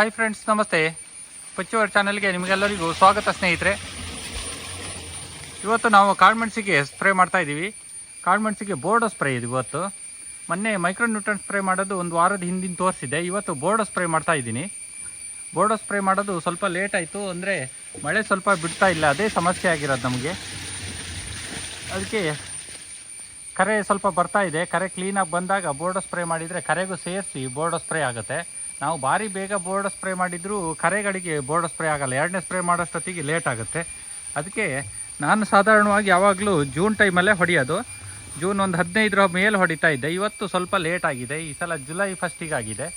Hi friends ನಮಸ್ತೆ. ಪಚ್ಚುವರ್ ಚಾನಲ್ಗೆ ನಿಮಗೆಲ್ಲರಿಗೂ ಸ್ವಾಗತ ಸ್ನೇಹಿತರೆ. ಇವತ್ತು ನಾವು ಕಾಳುಮೆಣಸಿಗೆ ಸ್ಪ್ರೇ ಮಾಡ್ತಾ ಇದ್ದೀವಿ. ಕಾಳುಮೆಣಸಿಗೆ ಬೋರ್ಡೋ ಸ್ಪ್ರೇ ಇದೆ ಇವತ್ತು. ಮೊನ್ನೆ ಮೈಕ್ರೋ ನ್ಯೂಟ್ರನ್ ಸ್ಪ್ರೇ ಮಾಡೋದು ಒಂದು ವಾರದ ಹಿಂದಿನ ತೋರಿಸಿದೆ. ಇವತ್ತು ಬೋರ್ಡೋ ಸ್ಪ್ರೇ ಮಾಡ್ತಾ ಇದ್ದೀನಿ. ಬೋರ್ಡೋ ಸ್ಪ್ರೇ ಮಾಡೋದು ಸ್ವಲ್ಪ ಲೇಟ್ ಆಯಿತು. ಅಂದರೆ ಮಳೆ ಸ್ವಲ್ಪ ಬಿಡ್ತಾ ಇಲ್ಲ. ಅದೇ ಸಮಸ್ಯೆ ಆಗಿರೋದು ನಮಗೆ. ಅದಕ್ಕೆ ಕರೆ ಸ್ವಲ್ಪ ಬರ್ತಾ ಇದೆ. ಕರೆ ಕ್ಲೀನಾಗಿ ಬಂದಾಗ ಬೋರ್ಡೋ ಸ್ಪ್ರೇ ಮಾಡಿದರೆ ಕರೆಗೂ ಸೇರಿಸಿ ಬೋರ್ಡೋ ಸ್ಪ್ರೇ ಆಗುತ್ತೆ. ನಾವು ಭಾರಿ ಬೇಗ ಬೋರ್ಡ್ ಸ್ಪ್ರೇ ಮಾಡಿದರೂ ಕರೆಗಳಿಗೆ ಬೋರ್ಡ್ ಸ್ಪ್ರೇ ಆಗಲ್ಲ. ಎರಡನೇ ಸ್ಪ್ರೇ ಮಾಡೋಷ್ಟೊತ್ತಿಗೆ ಲೇಟ್ ಆಗುತ್ತೆ. ಅದಕ್ಕೆ ನಾನು ಸಾಧಾರಣವಾಗಿ ಯಾವಾಗಲೂ ಜೂನ್ ಟೈಮಲ್ಲೇ ಹೊಡೆಯೋದು. ಜೂನ್ ಒಂದು ಹದಿನೈದರ ಮೇಲೆ ಹೊಡಿತಾ ಇದ್ದೆ. ಇವತ್ತು ಸ್ವಲ್ಪ ಲೇಟ್ ಆಗಿದೆ. ಈ ಸಲ ಜುಲೈ ಫಸ್ಟಿಗೆ ಆಗಿದೆ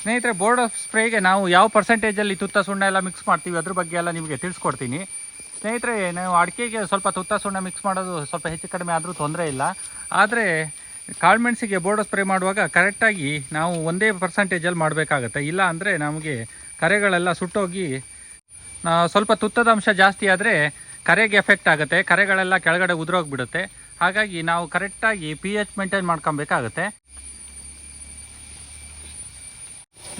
ಸ್ನೇಹಿತರೆ ಬೋರ್ಡ್ ಸ್ಪ್ರೇಗೆ ನಾವು ಯಾವ ಪರ್ಸೆಂಟೇಜಲ್ಲಿ ತುತ್ತ ಸುಣ್ಣ ಎಲ್ಲ ಮಿಕ್ಸ್ ಮಾಡ್ತೀವಿ ಅದ್ರ ಬಗ್ಗೆ ಎಲ್ಲ ನಿಮಗೆ ತಿಳಿಸ್ಕೊಡ್ತೀನಿ. ಸ್ನೇಹಿತರೆ, ನಾವು ಅಡಿಕೆಗೆ ಸ್ವಲ್ಪ ತುತ್ತ ಸುಣ್ಣ ಮಿಕ್ಸ್ ಮಾಡೋದು ಸ್ವಲ್ಪ ಹೆಚ್ಚು ಕಡಿಮೆ ಆದರೂ ತೊಂದರೆ ಇಲ್ಲ. ಆದರೆ ಕಾಳುಮೆಣಸಿಗೆ ಬೋರ್ಡ್ ಸ್ಪ್ರೇ ಮಾಡುವಾಗ ಕರೆಕ್ಟಾಗಿ ನಾವು ಒಂದೇ ಪರ್ಸೆಂಟೇಜಲ್ಲಿ ಮಾಡಬೇಕಾಗತ್ತೆ. ಇಲ್ಲ ಅಂದರೆ ನಮಗೆ ಕರೆಗಳೆಲ್ಲ ಸುಟ್ಟೋಗಿ ಸ್ವಲ್ಪ ತುತ್ತದ ಅಂಶ ಜಾಸ್ತಿ ಆದರೆ ಕರೆಗೆ ಎಫೆಕ್ಟ್ ಆಗುತ್ತೆ. ಕರೆಗಳೆಲ್ಲ ಕೆಳಗಡೆ ಉದುರೋಗ್ಬಿಡುತ್ತೆ. ಹಾಗಾಗಿ ನಾವು ಕರೆಕ್ಟಾಗಿ ಪಿ ಎಚ್ ಮೇಂಟೈನ್ ಮಾಡ್ಕೊಬೇಕಾಗತ್ತೆ.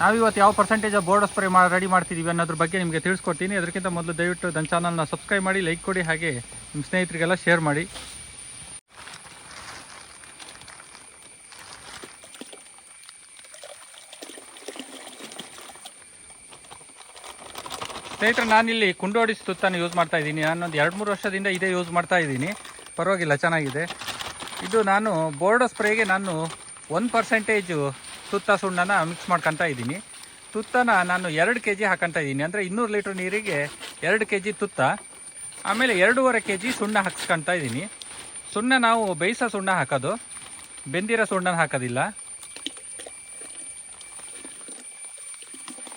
ನಾವಿವತ್ತು ಯಾವ ಪರ್ಸೆಂಟೇಜ್ ಬೋರ್ಡ್ ಸ್ಪ್ರೇ ಮಾಡಿ ರೆಡಿ ಮಾಡ್ತಿದ್ದೀವಿ ಅನ್ನೋದ್ರ ಬಗ್ಗೆ ನಿಮಗೆ ತಿಳಿಸ್ಕೊಡ್ತೀನಿ. ಅದಕ್ಕಿಂತ ಮೊದಲು ದಯವಿಟ್ಟು ನನ್ನ ಚಾನಲ್ನ ಸಬ್ಸ್ಕ್ರೈಬ್ ಮಾಡಿ ಲೈಕ್ ಕೊಡಿ, ಹಾಗೆ ನಿಮ್ಮ ಸ್ನೇಹಿತರಿಗೆಲ್ಲ ಶೇರ್ ಮಾಡಿ. ಸ್ನೇಹಿತರೆ, ನಾನಿಲ್ಲಿ ಕುಂಡೋಡಿಸಿ ತುತ್ತನ್ನು ಯೂಸ್ ಮಾಡ್ತಾ ಇದ್ದೀನಿ. ನಾನೊಂದು ಎರಡು ಮೂರು ವರ್ಷದಿಂದ ಇದೇ ಯೂಸ್ ಮಾಡ್ತಾ ಇದ್ದೀನಿ. ಪರವಾಗಿಲ್ಲ, ಚೆನ್ನಾಗಿದೆ. ಇದು ನಾನು ಬೋರ್ಡ್ ಸ್ಪ್ರೇಗೆ ನಾನು ಒನ್ ಪರ್ಸೆಂಟೇಜು ತುತ್ತ ಸುಣ್ಣನ ಮಿಕ್ಸ್ ಮಾಡ್ಕೊತಾ ಇದ್ದೀನಿ. ತುತ್ತನ ನಾನು ಎರಡು ಕೆ ಜಿ ಹಾಕೊತಾ ಇದ್ದೀನಿ. ಅಂದರೆ ಇನ್ನೂರು ಲೀಟ್ರ್ ನೀರಿಗೆ ಎರಡು ಕೆ ಜಿ ತುತ್ತ, ಆಮೇಲೆ ಎರಡೂವರೆ ಕೆ ಜಿ ಸುಣ್ಣ ಹಾಕ್ಸ್ಕೊತಾ ಇದ್ದೀನಿ. ಸುಣ್ಣ ನಾವು ಬೇಯಿಸೋ ಸುಣ್ಣ ಹಾಕೋದು. ಬೆಂದಿರೋ ಸುಣ್ಣನ ಹಾಕೋದಿಲ್ಲ.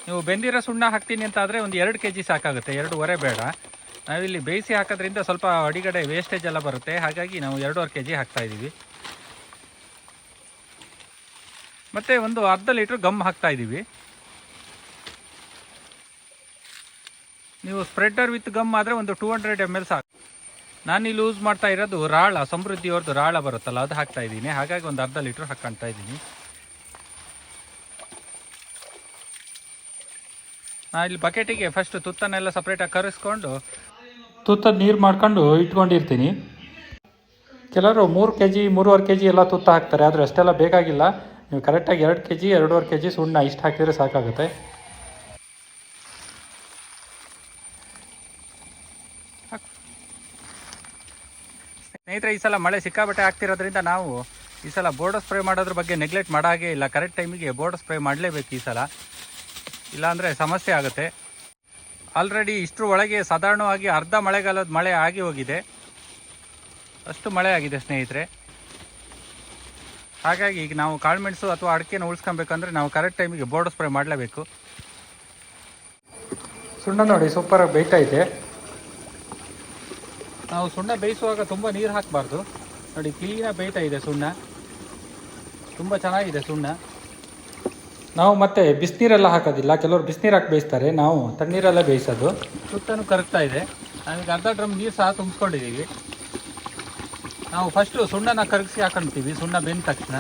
ನೀವು ಬೆಂದಿರೋ ಸುಣ್ಣ ಹಾಕ್ತೀನಿ ಅಂತ ಆದರೆ ಒಂದು ಎರಡು ಕೆ ಜಿ ಸಾಕಾಗುತ್ತೆ ಎರಡೂವರೆ ಬೇಡ. ನಾವಿಲ್ಲಿ ಬೇಯಿಸಿ ಹಾಕೋದ್ರಿಂದ ಸ್ವಲ್ಪ ಅಡಿಗಡೆ ವೇಸ್ಟೇಜ್ ಎಲ್ಲ ಬರುತ್ತೆ. ಹಾಗಾಗಿ ನಾವು ಎರಡೂವರೆ ಕೆ ಜಿ ಹಾಕ್ತಾ ಇದ್ದೀವಿ. ಮತ್ತು ಒಂದು ಅರ್ಧ ಲೀಟ್ರ್ ಗಮ್ ಹಾಕ್ತಾ ಇದ್ದೀವಿ. ನೀವು ಸ್ಪ್ರೆಡ್ಡರ್ ವಿತ್ ಗಮ್ ಆದರೆ ಒಂದು ಟೂ ಹಂಡ್ರೆಡ್ ಎಂ ಎಲ್ ಸಾಕು. ನಾನಿಲ್ಲಿ ಯೂಸ್ ಮಾಡ್ತಾ ಇರೋದು ರಾಳ, ಸಮೃದ್ಧಿಯವ್ರದ್ದು ರಾಳ ಬರುತ್ತಲ್ಲ, ಅದು ಹಾಕ್ತಾ ಇದ್ದೀನಿ. ಹಾಗಾಗಿ ಒಂದು ಅರ್ಧ ಲೀಟ್ರ್ ಹಾಕ್ಕೊಳ್ತಾ ಇದ್ದೀನಿ. ನಾ ಇಲ್ಲಿ ಬಕೆಟಿಗೆ ಫಸ್ಟ್ ತುತ್ತನ್ನೆಲ್ಲ ಸಪ್ರೇಟಾಗಿ ಕರೆಸ್ಕೊಂಡು ತುತ್ತದ ನೀರು ಮಾಡ್ಕೊಂಡು ಇಟ್ಕೊಂಡಿರ್ತೀನಿ. ಕೆಲವರು ಮೂರು ಕೆ ಜಿ ಮೂರುವರೆ ಕೆ ಜಿ ಎಲ್ಲ ತುತ್ತ ಹಾಕ್ತಾರೆ ಆದರೆ ಅಷ್ಟೆಲ್ಲ ಬೇಕಾಗಿಲ್ಲ. ನೀವು ಕರೆಕ್ಟಾಗಿ ಎರಡು ಕೆ ಜಿ ಎರಡೂವರೆ ಕೆ ಜಿ ಸುಣ್ಣ ಇಷ್ಟು ಹಾಕಿದರೆ ಸಾಕಾಗುತ್ತೆ. ಸ್ನೇಹಿತರೆ ಈ ಸಲ ಮಳೆ ಸಿಕ್ಕಾಬಟ್ಟೆ ಆಗ್ತಿರೋದ್ರಿಂದ ನಾವು ಈ ಸಲ ಬೋರ್ಡ್ ಸ್ಪ್ರೇ ಮಾಡೋದ್ರ ಬಗ್ಗೆ ನೆಗ್ಲೆಕ್ಟ್ ಮಾಡೋ ಹಾಗೆ ಇಲ್ಲ ಕರೆಕ್ಟ್ ಟೈಮಿಗೆ ಬೋರ್ಡ್ ಸ್ಪ್ರೇ ಮಾಡಲೇಬೇಕು ಈ ಸಲ. ಇಲ್ಲಾಂದರೆ ಸಮಸ್ಯೆ ಆಗುತ್ತೆ. ಆಲ್ರೆಡಿ ಇಷ್ಟರ ಒಳಗೆ ಸಾಧಾರಣವಾಗಿ ಅರ್ಧ ಮಳೆಗಾಲದ ಮಳೆ ಆಗಿ ಹೋಗಿದೆ. ಅಷ್ಟು ಮಳೆ ಆಗಿದೆ ಸ್ನೇಹಿತರೆ. ಹಾಗಾಗಿ ಈಗ ನಾವು ಕಾಳುಮೆಣಸು ಅಥವಾ ಅಡಿಕೆನ ಉಳಿಸ್ಕೊಬೇಕಂದ್ರೆ ನಾವು ಕರೆಕ್ಟ್ ಟೈಮಿಗೆ ಬೋರ್ಡ್ ಸ್ಪ್ರೇ ಮಾಡಲೇಬೇಕು. ಸುಣ್ಣ ನೋಡಿ ಸೂಪರಾಗಿ ಬೇಯ್ತಾ ಇದೆ. ನಾವು ಸುಣ್ಣ ಬೇಯಿಸುವಾಗ ತುಂಬ ನೀರು ಹಾಕಬಾರ್ದು. ನೋಡಿ, ಕ್ಲೀನಾಗಿ ಬೇಯ್ತಾ ಇದೆ ಸುಣ್ಣ. ತುಂಬ ಚೆನ್ನಾಗಿದೆ ಸುಣ್ಣ. ನಾವು ಮತ್ತೆ ಬಿಸಿನೀರೆಲ್ಲ ಹಾಕೋದಿಲ್ಲ. ಕೆಲವರು ಬಿಸಿನೀರು ಹಾಕಿ ಬೇಯಿಸ್ತಾರೆ. ನಾವು ತಣ್ಣೀರೆಲ್ಲ ಬೇಯಿಸೋದು. ಸುತ್ತನೂ ಕರಗ್ತಾ ಇದೆ. ನಾವೀಗ ಅರ್ಧ ಡ್ರಮ್ ನೀರು ಸಹ ತುಂಬಿಸ್ಕೊಂಡಿದ್ದೀವಿ. ನಾವು ಫಸ್ಟು ಸುಣ್ಣನ ಕರಗಿಸಿ ಹಾಕೊಂತೀವಿ ಸುಣ್ಣ ಬೆಂದ ತಕ್ಷಣ.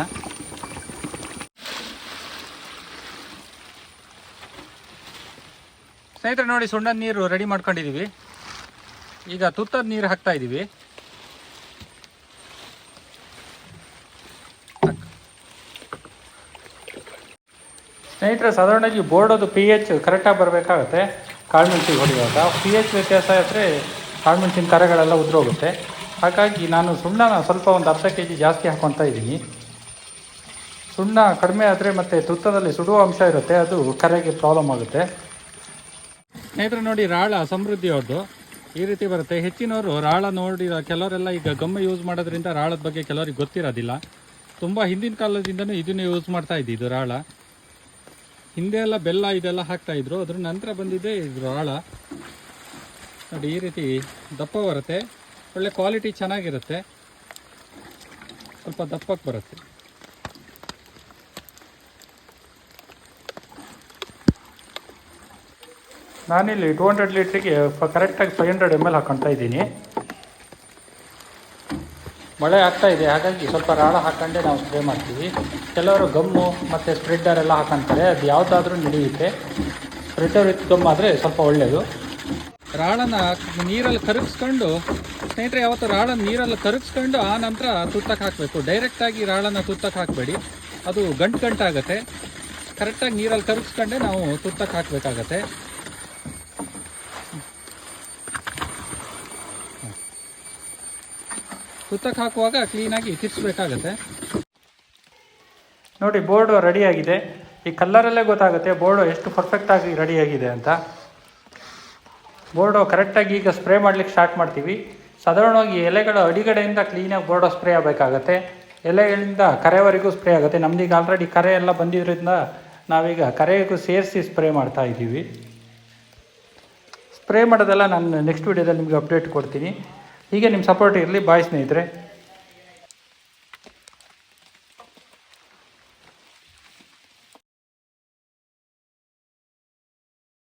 ಸ್ನೇಹಿತರೆ ನೋಡಿ ಸುಣ್ಣದ ನೀರು ರೆಡಿ ಮಾಡ್ಕೊಂಡಿದ್ದೀವಿ. ಈಗ ತುತ್ತದ ನೀರು ಹಾಕ್ತಾ ಇದ್ದೀವಿ ಸ್ನೇಹಿತರೆ, ಸಾಧಾರಣವಾಗಿ ಬೋರ್ಡದು ಪಿ ಎಚ್ ಕರೆಕ್ಟಾಗಿ ಬರಬೇಕಾಗತ್ತೆ. ಕಾಳುಮೆಣಸಿಗೆ ಹೊಡೆಯುವಾಗ. ಪಿ ಎಚ್ ವ್ಯತ್ಯಾಸ ಆದರೆ ಕಾಳುಮೆಣಸಿನ ಕರೆಗಳೆಲ್ಲ ಉದುರೋಗುತ್ತೆ. ಹಾಗಾಗಿ ನಾನು ಸುಣ್ಣನ ಸ್ವಲ್ಪ ಒಂದು ಅರ್ಧ ಕೆ ಜಿ ಜಾಸ್ತಿ ಹಾಕ್ಕೊತಾ ಇದ್ದೀನಿ. ಸುಣ್ಣ ಕಡಿಮೆ ಆದರೆ ಮತ್ತು ತುತ್ತದಲ್ಲಿ ಸುಡುವ ಅಂಶ ಇರುತ್ತೆ. ಅದು ಕರೆಗೆ ಪ್ರಾಬ್ಲಮ್ ಆಗುತ್ತೆ. ಸ್ನೇಹಿತರೆ, ನೋಡಿ, ರಾಳ ಸಮೃದ್ಧಿ ಅವ್ರದ್ದು ಈ ರೀತಿ ಬರುತ್ತೆ. ಹೆಚ್ಚಿನವರು ರಾಳ ನೋಡಿ ಕೆಲವರೆಲ್ಲ ಈಗ ಗಮ್ಮ ಯೂಸ್ ಮಾಡೋದ್ರಿಂದ ರಾಳದ ಬಗ್ಗೆ ಕೆಲವರಿಗೆ ಗೊತ್ತಿರೋದಿಲ್ಲ. ತುಂಬ ಹಿಂದಿನ ಕಾಲದಿಂದನೂ ಇದನ್ನೇ ಯೂಸ್ ಮಾಡ್ತಾ ಇದ್ದಿದ್ದು ರಾಳ. ಹಿಂದೆ ಎಲ್ಲ ಬೆಲ್ಲ ಇದೆಲ್ಲ ಹಾಕ್ತಾ ಇದ್ರು. ಅದ್ರ ನಂತರ ಬಂದಿದೆ ಇದ್ರ ಆಳ. ನೋಡಿ, ಈ ರೀತಿ ದಪ್ಪ ಬರುತ್ತೆ. ಒಳ್ಳೆ ಕ್ವಾಲಿಟಿ ಚೆನ್ನಾಗಿರುತ್ತೆ. ಸ್ವಲ್ಪ ದಪ್ಪಕ್ಕೆ ಬರುತ್ತೆ. ನಾನಿಲ್ಲಿ ಟೂ ಹಂಡ್ರೆಡ್ ಲೀಟ್ರಿಗೆ ಕರೆಕ್ಟಾಗಿ ಫೈವ್ ಹಂಡ್ರೆಡ್ ಎಂ ಎಲ್ ಹಾಕೊತಾ ಇದ್ದೀನಿ. ಮಳೆ ಆಗ್ತಾ ಇದೆ, ಹಾಗಾಗಿ ಸ್ವಲ್ಪ ರಾಳ ಹಾಕೊಂಡೇ ನಾವು ಸ್ಪ್ರೇ ಮಾಡ್ತೀವಿ. ಕೆಲವರು ಗಮ್ಮು ಮತ್ತು ಸ್ಪ್ರೆಡ್ಡರ್ ಎಲ್ಲ ಹಾಕೊಂತಾರೆ, ಅದು ಯಾವುದಾದ್ರೂ ನಡೆಯುತ್ತೆ. ಸ್ಪ್ರೆಡ್ಡರ್ ವಿತ್ ಗಮ್ ಆದರೆ ಸ್ವಲ್ಪ ಒಳ್ಳೆಯದು ರಾಳನ ನೀರಲ್ಲಿ ಕರಗಿಸ್ಕೊಂಡು, ಸ್ನೇಹಿತರೆ, ಯಾವತ್ತು ರಾಳನ ನೀರಲ್ಲಿ ಕರಗಿಸ್ಕೊಂಡು ಆ ನಂತರ ತುತ್ತಕ್ಕೆ ಹಾಕಬೇಕು. ಡೈರೆಕ್ಟಾಗಿ ರಾಳನ ತುತ್ತಕ್ಕೆ ಹಾಕಬೇಡಿ. ಅದು ಗಂಟು ಗಂಟಾಗುತ್ತೆ. ಕರೆಕ್ಟಾಗಿ ನೀರಲ್ಲಿ ಕರಗಿಸ್ಕೊಂಡೇ ನಾವು ತುತ್ತಕ್ಕೆ ಹಾಕಬೇಕಾಗತ್ತೆ. ತುತ್ತಕ್ಕೆ ಹಾಕುವಾಗ ಕ್ಲೀನಾಗಿ ತಿರ್ಸ್ಬೇಕಾಗತ್ತೆ. ನೋಡಿ, ಬೋರ್ಡು ರೆಡಿಯಾಗಿದೆ. ಈ ಕಲ್ಲರಲ್ಲೇ ಗೊತ್ತಾಗುತ್ತೆ ಬೋರ್ಡು ಎಷ್ಟು ಪರ್ಫೆಕ್ಟಾಗಿ ರೆಡಿಯಾಗಿದೆ ಅಂತ. ಬೋರ್ಡು ಕರೆಕ್ಟಾಗಿ ಈಗ ಸ್ಪ್ರೇ ಮಾಡ್ಲಿಕ್ಕೆ ಸ್ಟಾರ್ಟ್ ಮಾಡ್ತೀವಿ. ಸಾಧಾರಣವಾಗಿ ಎಲೆಗಳ ಅಡಿಗಡೆಯಿಂದ ಕ್ಲೀನಾಗಿ ಬೋರ್ಡೋ ಸ್ಪ್ರೇ ಆಗಬೇಕಾಗತ್ತೆ. ಎಲೆಗಳಿಂದ ಕರೆವರೆಗೂ ಸ್ಪ್ರೇ ಆಗುತ್ತೆ. ನಮ್ದೀಗ ಆಲ್ರೆಡಿ ಕರೆ ಎಲ್ಲ ಬಂದಿದ್ದರಿಂದ ನಾವೀಗ ಕರೆಗೂ ಸೇರಿಸಿ ಸ್ಪ್ರೇ ಮಾಡ್ತಾ ಇದ್ದೀವಿ. ಸ್ಪ್ರೇ ಮಾಡೋದೆಲ್ಲ ನಾನು ನೆಕ್ಸ್ಟ್ ವೀಡಿಯೋದಲ್ಲಿ ನಿಮಗೆ ಅಪ್ಡೇಟ್ ಕೊಡ್ತೀನಿ. ಹೀಗೆ ನಿಮ್ಮ ಸಪೋರ್ಟ್ ಇರಲಿ ಬಾಯ್ ಸ್ನೇಹಿತರೆ.